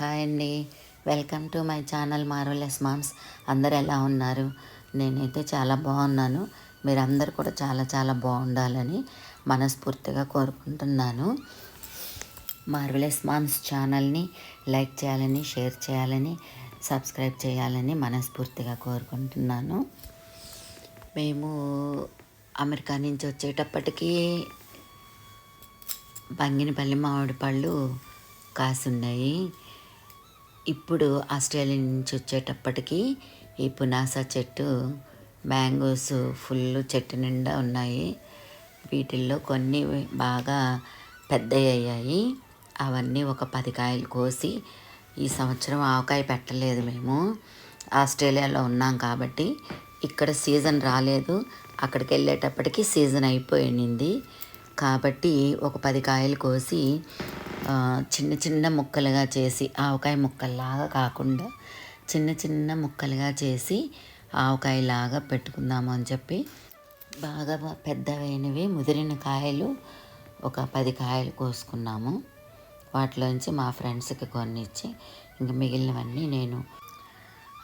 Hi అండి. Welcome to my channel marvellous moms. అందరు ఎలా ఉన్నారు? నేనైతే చాలా బాగున్నాను. మీరందరూ కూడా చాలా చాలా బాగుండాలని మనస్ఫూర్తిగా కోరుకుంటున్నాను. మార్వలెస్ మామ్స్ ఛానల్ని లైక్ చేయాలని షేర్ చేయాలని సబ్స్క్రైబ్ చేయాలని మనస్ఫూర్తిగా కోరుకుంటున్నాను. మేము అమెరికా నుంచి వచ్చేటప్పటికీ బంగినపల్లి మామిడి పళ్ళు కాసున్నాయి. ఇప్పుడు ఆస్ట్రేలియా నుంచి వచ్చేటప్పటికి ఈ పునాస చెట్టు మ్యాంగోస్ ఫుల్ చెట్టు నిండా ఉన్నాయి. వీటిల్లో కొన్ని బాగా పెద్దవి అయ్యాయి అవన్నీ ఒక పది కాయలు కోసి ఈ సంవత్సరం ఆవకాయ పెట్టలేదు మేము. ఆస్ట్రేలియాలో ఉన్నాం కాబట్టి ఇక్కడ సీజన్ రాలేదు. అక్కడికి వెళ్ళేటప్పటికి సీజన్ అయిపోయింది. కాబట్టి ఒక పది కాయలు కోసి చిన్న చిన్న ముక్కలుగా చేసి ఆవకాయ ముక్కల్లాగా కాకుండా చిన్న చిన్న ముక్కలుగా చేసి ఆవకాయలాగా పెట్టుకుందాము అని చెప్పి బాగా పెద్దవైనవి ముదిరిన కాయలు ఒక పది కాయలు కోసుకున్నాము. వాటిలోంచి మా ఫ్రెండ్స్కి కొన్ని ఇచ్చి ఇంక మిగిలినవన్నీ నేను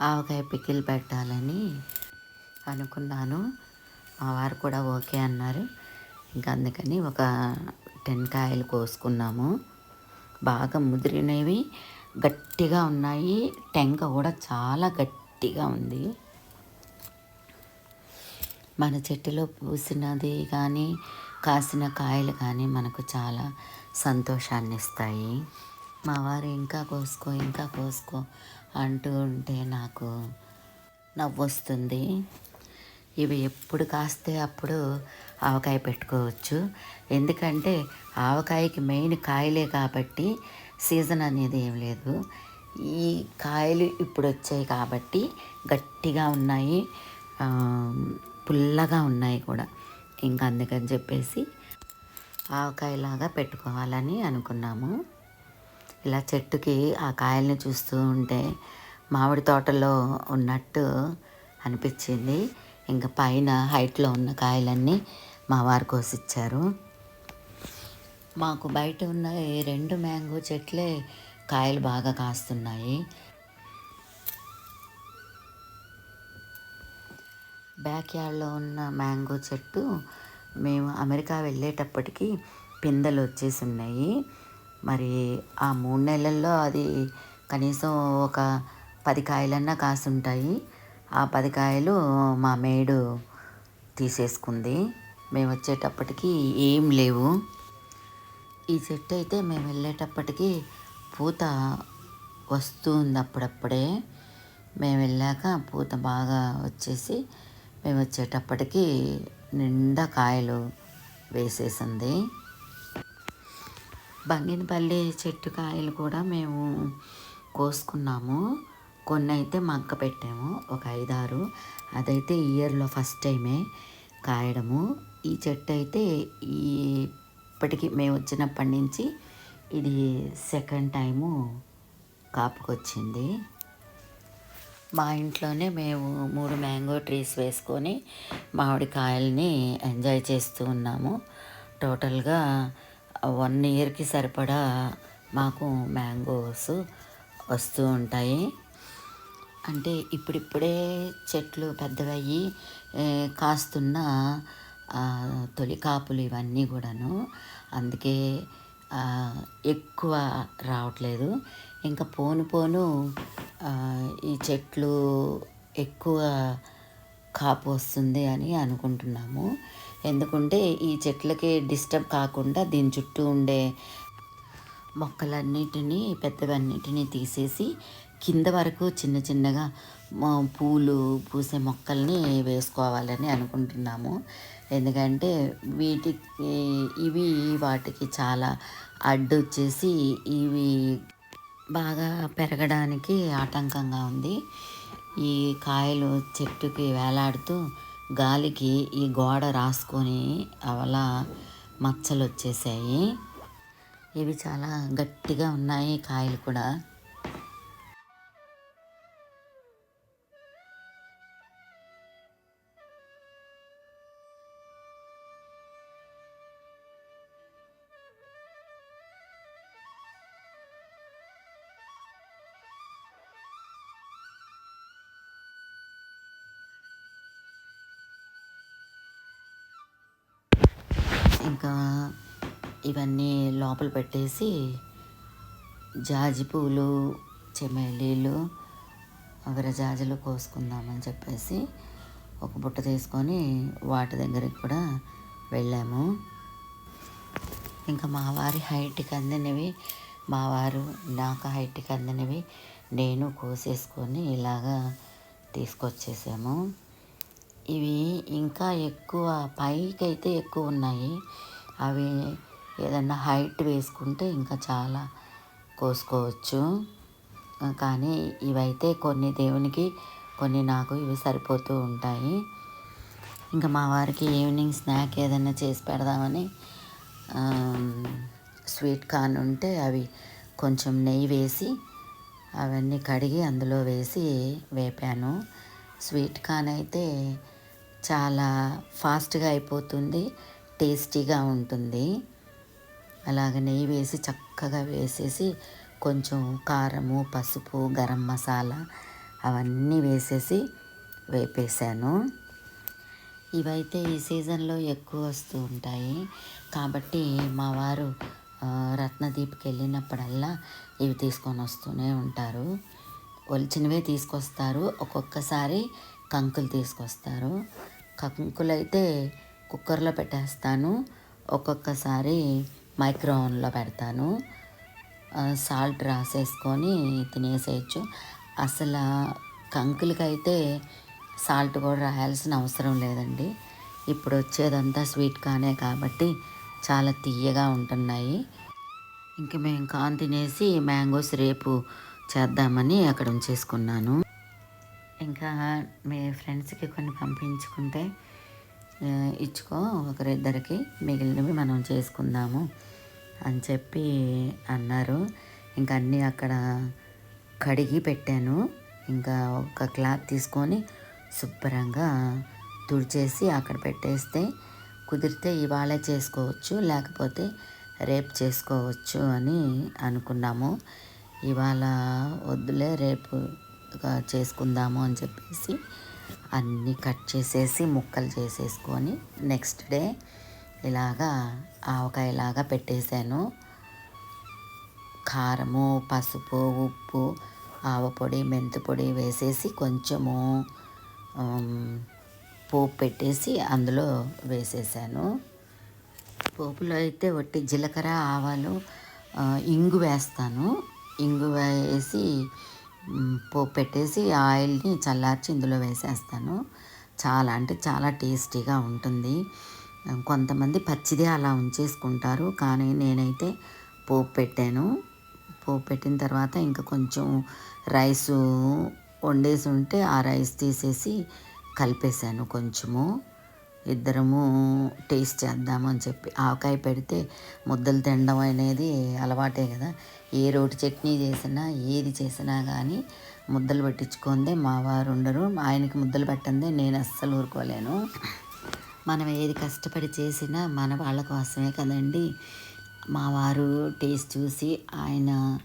ఆవకాయ పికిల్ పెట్టాలని అనుకున్నాను. మా వారు కూడా ఓకే అన్నారు. ఇంకా అందుకని ఒక టెన్ కాయలు కోసుకున్నాము. బాగా ముదిరినవి గట్టిగా ఉన్నాయి. టెంక కూడా చాలా గట్టిగా ఉంది. మన చెట్టులో పూసినది కానీ కాసిన కాయలు కానీ మనకు చాలా సంతోషాన్ని ఇస్తాయి. మా వారు ఇంకా కోసుకో ఇంకా కోసుకో అంటూ ఉంటే నాకు నవ్వొస్తుంది. ఇవి ఎప్పుడు కాస్తే అప్పుడు ఆవకాయ పెట్టుకోవచ్చు. ఎందుకంటే ఆవకాయకి మెయిన్ కాయలే కాబట్టి సీజన్ అనేది ఏం లేదు. ఈ కాయలు ఇప్పుడు వచ్చాయి కాబట్టి గట్టిగా ఉన్నాయి. పుల్లగా ఉన్నాయి కూడా. ఇంకా అందుకని చెప్పేసి ఆవకాయలాగా పెట్టుకోవాలని అనుకున్నాము. ఇలా చెట్టుకి ఆ కాయల్ని చూస్తూ ఉంటే మామిడి తోటలో ఉన్నట్టు అనిపించింది. ఇంకా పైన హైట్లో ఉన్న కాయలన్నీ మా వారు కోసిచ్చారు. మాకు బయట ఉన్న ఈ రెండు మ్యాంగో చెట్లే కాయలు బాగా కాస్తున్నాయి. బ్యాక్ యార్డ్లో ఉన్న మ్యాంగో చెట్టు మేము అమెరికా వెళ్ళేటప్పటికి పిందెలు వచ్చేసి ఉన్నాయి మరి ఆ మూడు నెలల్లో అది కనీసం ఒక పది కాయలన్నా కాసుంటాయి. ఆ పది కాయలు మా మేడు తీసేసుకుంది. మేము వచ్చేటప్పటికి ఏం లేవు. ఈ చెట్టు అయితే మేము వెళ్ళేటప్పటికి పూత వస్తుంది అప్పుడప్పుడే. మేము వెళ్ళాక పూత బాగా వచ్చేసి మేము వచ్చేటప్పటికి నిండా కాయలు వేసేసింది. బంగినపల్లి చెట్టు కాయలు కూడా మేము కోసుకున్నాము. కొన్ని అయితే మగ్గ పెట్టాము ఒక ఐదారు. అదైతే ఇయర్లో ఫస్ట్ టైమే కాయడము. ఈ చెట్టు అయితే ఈ ఇప్పటికి మేము వచ్చినప్పటి నుంచి ఇది సెకండ్ టైము కాపుకొచ్చింది. మా ఇంట్లోనే మేము మూడు మ్యాంగో ట్రీస్ వేసుకొని మామిడికాయల్ని ఎంజాయ్ చేస్తూ ఉన్నాము. టోటల్గా వన్ ఇయర్కి సరిపడా మాకు మ్యాంగోస్ వస్తూ ఉంటాయి. అంటే ఇప్పుడిప్పుడే చెట్లు పెద్దవయ్యి కాస్తున్న తొలి కాపులు ఇవన్నీ కూడాను. అందుకే ఎక్కువ రావట్లేదు. ఇంకా పోను పోను ఈ చెట్లు ఎక్కువ కాపు వస్తుంది అని అనుకుంటున్నాము. ఎందుకంటే ఈ చెట్లకి డిస్టర్బ్ కాకుండా దీని చుట్టూ ఉండే మొక్కలన్నిటినీ పెద్దవన్నిటినీ తీసేసి కింద వరకు చిన్న చిన్నగా పూలు పూసే మొక్కల్ని వేసుకోవాలని అనుకుంటున్నాము. ఎందుకంటే వీటికి ఇవి వాటికి చాలా అడ్డు వచ్చేసి ఇవి బాగా పెరగడానికి ఆటంకంగా ఉంది. ఈ కాయలు చెట్టుకి వేలాడుతూ గాలికి ఈ గోడ రాసుకొని అవలా మచ్చలు వచ్చేసాయి ఇవి చాలా గట్టిగా ఉన్నాయి కాయలు కూడా. ఇంకా ఇవన్నీ లోపల పెట్టేసి జాజి పూలు చెమేలీలు విరజాజులు కోసుకుందామని చెప్పేసి ఒక బుట్ట తీసుకొని వాటి దగ్గరికి కూడా వెళ్ళాము. ఇంకా మా వారి హైట్కి అందినవి మా వారు నాకు హైట్కి అందినవి నేను కోసేసుకొని ఇలాగా తీసుకొచ్చేసాము. ఇవి ఇంకా ఎక్కువ పైకి అయితే ఎక్కువ ఉన్నాయి. అవి ఏదన్నా హైట్ వేసుకుంటే ఇంకా చాలా కోసుకోవచ్చు. కానీ ఇవైతే కొన్ని దేవునికి కొన్ని నాకు ఇవి సరిపోతూ ఉంటాయి. ఇంకా మా వారికి ఈవినింగ్ స్నాక్ ఏదైనా చేసి పెడదామని స్వీట్ కార్న్ ఉంటే అవి కొంచెం నెయ్యి వేసి అవన్నీ కడిగి అందులో వేసి వేపాను. స్వీట్ కార్న్ అయితే చాలా ఫాస్ట్గా అయిపోతుంది టేస్టీగా ఉంటుంది. అలాగ నెయ్యి వేసి చక్కగా వేసేసి కొంచెం కారము పసుపు గరం మసాలా అవన్నీ వేసేసి వేపేసాను. ఇవైతే ఈ సీజన్లో ఎక్కువ వస్తూ ఉంటాయి. కాబట్టి మా వారు రత్నదీప్కి వెళ్ళినప్పుడల్లా ఇవి తీసుకొని వస్తూనే ఉంటారు. ఒలిచినవే తీసుకొస్తారు. ఒక్కొక్కసారి కంకులు తీసుకొస్తారు. కంకులు అయితే కుక్కర్లో పెట్టేస్తాను. ఒక్కొక్కసారి మైక్రో ఓవెన్లో పెడతాను సాల్ట్ రాసేసుకొని తినేసేయచ్చు. అసలు కంకులకైతే సాల్ట్ కూడా రాయాల్సిన అవసరం లేదండి. ఇప్పుడు వచ్చేదంతా స్వీట్ కానే కాబట్టి చాలా తీయగా ఉంటున్నాయి. ఇంక మేము కాన్ తినేసి మ్యాంగోస్ రేపు చేద్దామని అక్కడ ఉంచేసుకున్నాను. ఇంకా మీ ఫ్రెండ్స్కి కొన్ని పంపించుకుంటే ఇచ్చుకో ఒకరిద్దరికి మిగిలినవి మనం చేసుకుందాము అని చెప్పి అన్నారు. ఇంకా అన్నీ అక్కడ కడిగి పెట్టాను. ఇంకా ఒక క్లాత్ తీసుకొని శుభ్రంగా తుడిచేసి అక్కడ పెట్టేస్తే కుదిరితే ఇవాళే చేసుకోవచ్చు లేకపోతే రేపు చేసుకోవచ్చు అని అనుకున్నాము. ఇవాళ వద్దులే రేపు చేసుకుందాము అని చెప్పేసి అన్నీ కట్ చేసేసి ముక్కలు చేసేసుకొని నెక్స్ట్ డే ఇలాగా ఆవకాయలాగా పెట్టేశాను. కారము పసుపు ఉప్పు ఆవపొడి మెంతిపొడి వేసేసి కొంచెము పోపు పెట్టేసి అందులో వేసేసాను. పోపులో అయితే వట్టి జీలకర్ర ఆవాలు ఇంగు వేస్తాను. ఇంగు వేసి పెట్టేసి ఆయిల్ని చల్లార్చి ఇందులో వేసేస్తాను. చాలా అంటే చాలా టేస్టీగా ఉంటుంది. కొంతమంది పచ్చిదే అలా ఉంచేసుకుంటారు కానీ నేనైతే పోపు పెట్టాను. పోపు పెట్టిన తర్వాత ఇంకా కొంచెం రైసు వండేసి ఉంటే ఆ రైస్ తీసేసి కలిపేశాను కొంచెము. ఇద్దరము టేస్ట్ చేద్దాము అని చెప్పి ఆవకాయ పెడితే ముద్దలు తినడం అనేది అలవాటే కదా. ఏ రోటి చట్నీ చేసినా ఏది చేసినా కానీ ముద్దలు పెట్టించుకుందే మా వారు ఉండరు. ఆయనకి ముద్దలు పెట్టందే నేను అస్సలు ఊరుకోలేను. మనం ఏది కష్టపడి చేసినా మన వాళ్ళ కోసమే కదండి. మా వారు టేస్ట్ చూసి ఆయన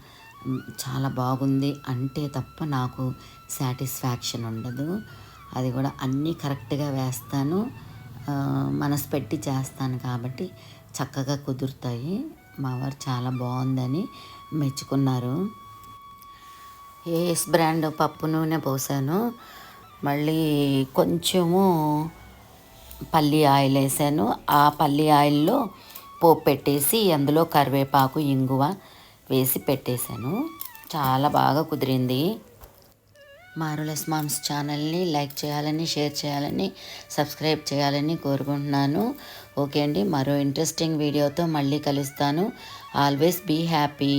చాలా బాగుంది అంటే తప్ప నాకు సాటిస్ఫాక్షన్ ఉండదు. అది కూడా అన్నీ కరెక్ట్గా వేస్తాను. మనసు పెట్టి చేస్తాను కాబట్టి చక్కగా కుదురుతాయి. మా వారు చాలా బాగుందని మెచ్చుకున్నారు. ఏఎస్ బ్రాండ్ పప్పు నూనె పోసాను. మళ్ళీ కొంచెము పల్లి ఆయిల్ వేసాను. ఆ పల్లి ఆయిల్లో పోపు పెట్టేసి అందులో కరివేపాకు ఇంగువ వేసి పెట్టేశాను. చాలా బాగా కుదిరింది. మారులెస్ మామ్స్ ఛానల్ని లైక్ చేయాలని షేర్ చేయాలని సబ్స్క్రైబ్ చేయాలని కోరుకుంటున్నాను. ఓకే అండి మరో ఇంట్రెస్టింగ్ వీడియోతో మళ్ళీ కలుస్తాను. Always be happy.